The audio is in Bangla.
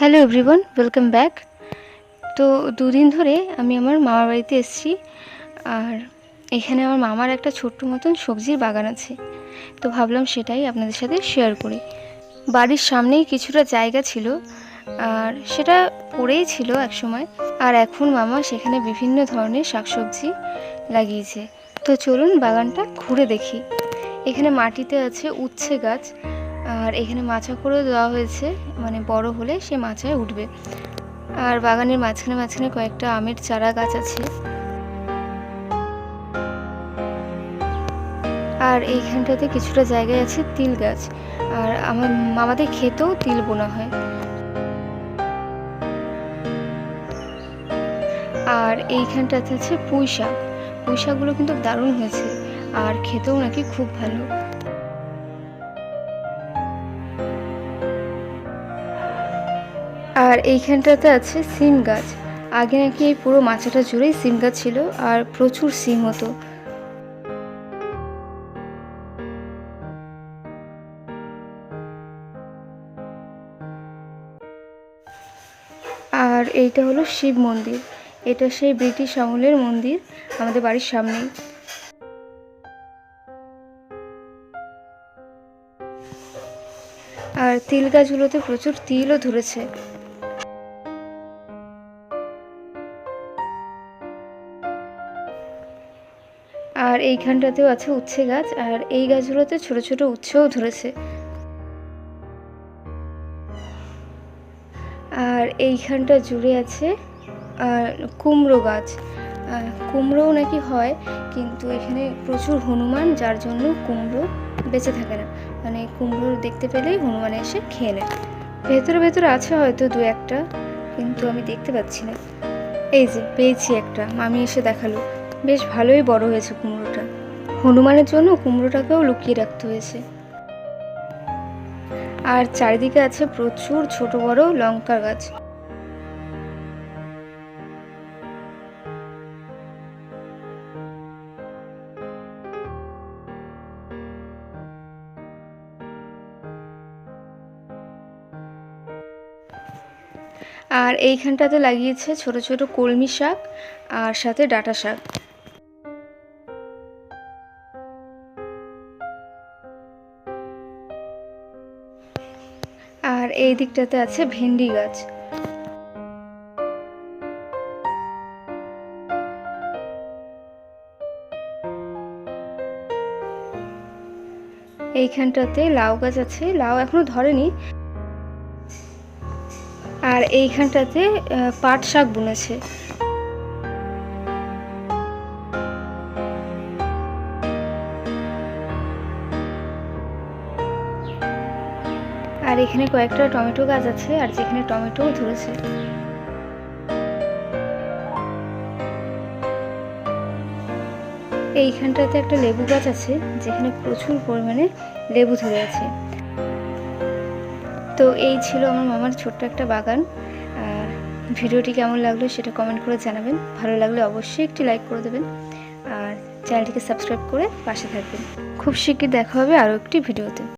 হ্যালো এভরিওয়ান ওয়েলকাম ব্যাক তো দুদিন ধরে আমি আমার মামার বাড়িতে এসেছি, আর এখানে আমার মামার একটা ছোট্ট মতন সবজির বাগান আছে। তো ভাবলাম সেটাই আপনাদের সাথে শেয়ার করি। বাড়ির সামনেই কিছুটা জায়গা ছিল, আর সেটা পড়েই ছিল একসময়। আর এখন মামা সেখানে বিভিন্ন ধরনের শাকসবজি লাগিয়েছে। তো চলুন বাগানটা ঘুরে দেখি। এখানে মাটিতে আছে উচ্ছে গাছ আর এখানে মাচা করেও দেওয়া হয়েছে মানে বড় হলে সে মাচায় উঠবে। আর বাগানের মাঝখানে মাঝখানে কয়েকটা আমের চারা গাছ আছে। আর এইখানটাতে কিছুটা জায়গায় আছে তিল গাছ। আর আমার মামাদের খেতেও তিল বোনা হয়। আর এইখানটাতে আছে পুঁই শাক। পুঁই শাকগুলো কিন্তু দারুণ হয়েছে। আর খেতেও নাকি খুব ভালো। আর এইখানটাতে আছে সিম গাছ। আগে নাকি এই পুরো মাচাটা জুড়েই সিম গাছ ছিল আর প্রচুর সিম হতো। আর এইটা হলো শিব মন্দির। এটা সেই ব্রিটিশ আমলের মন্দির আমাদের বাড়ির সামনেই। আর তিল গাছগুলোতে প্রচুর তিলও ধরেছে। আর এইখানটাতেও আছে উচ্ছে গাছ, আর এই গাছগুলোতে ছোট ছোট উচ্ছেও ধরেছে। আর এইখানটা জুড়ে আছে কুমড়ো গাছ। কুমড়োও নাকি হয়, কিন্তু এখানে প্রচুর হনুমান, যার জন্য কুমড়ো বেঁচে থাকে না। মানে কুমড়ো দেখতে পেলেই হনুমান এসে খেয়ে নেয়। ভেতরে ভেতরে আছে হয়তো দু একটা, কিন্তু আমি দেখতে পাচ্ছি না। এই যে, পেয়েছি একটা, মামি এসে দেখাল। বেশ ভালোই বড় হয়েছে কুমড়োটা। হনুমানের জন্য কুমড়োটাকেও লুকিয়ে রাখতে হয়েছে। আর চারিদিকে আছে প্রচুর ছোট বড় লঙ্কা গাছ। আর এইখানটাতে লাগিয়েছে ছোট ছোট কলমি শাক আর সাথে ডাটা শাক। আর এই দিকটাতে আছে ভেন্ডি গাছ। এইখানটাতে লাউ গাছ আছে, লাউ এখনও ধরেনি। আর এইখানটাতে পাট শাক বুনেছে। এখানে কয়েকটা টমেটো গাছ আছে, আর যেখানে টমেটোও ধরেছে। এইখানটাতে একটা লেবু গাছ আছে, যেখানে প্রচুর পরিমাণে লেবু ধরে আছে। তো এই ছিল আমার মামার ছোট্ট একটা বাগান। আর ভিডিওটি কেমন লাগল সেটা কমেন্ট করে জানাবেন। ভালো লাগলে অবশ্যই একটি লাইক করে দেবেন। আর চ্যানেলটিকে সাবস্ক্রাইব করে পাশে থাকবেন। খুব শিগগির দেখা হবে আরও একটি ভিডিওতে।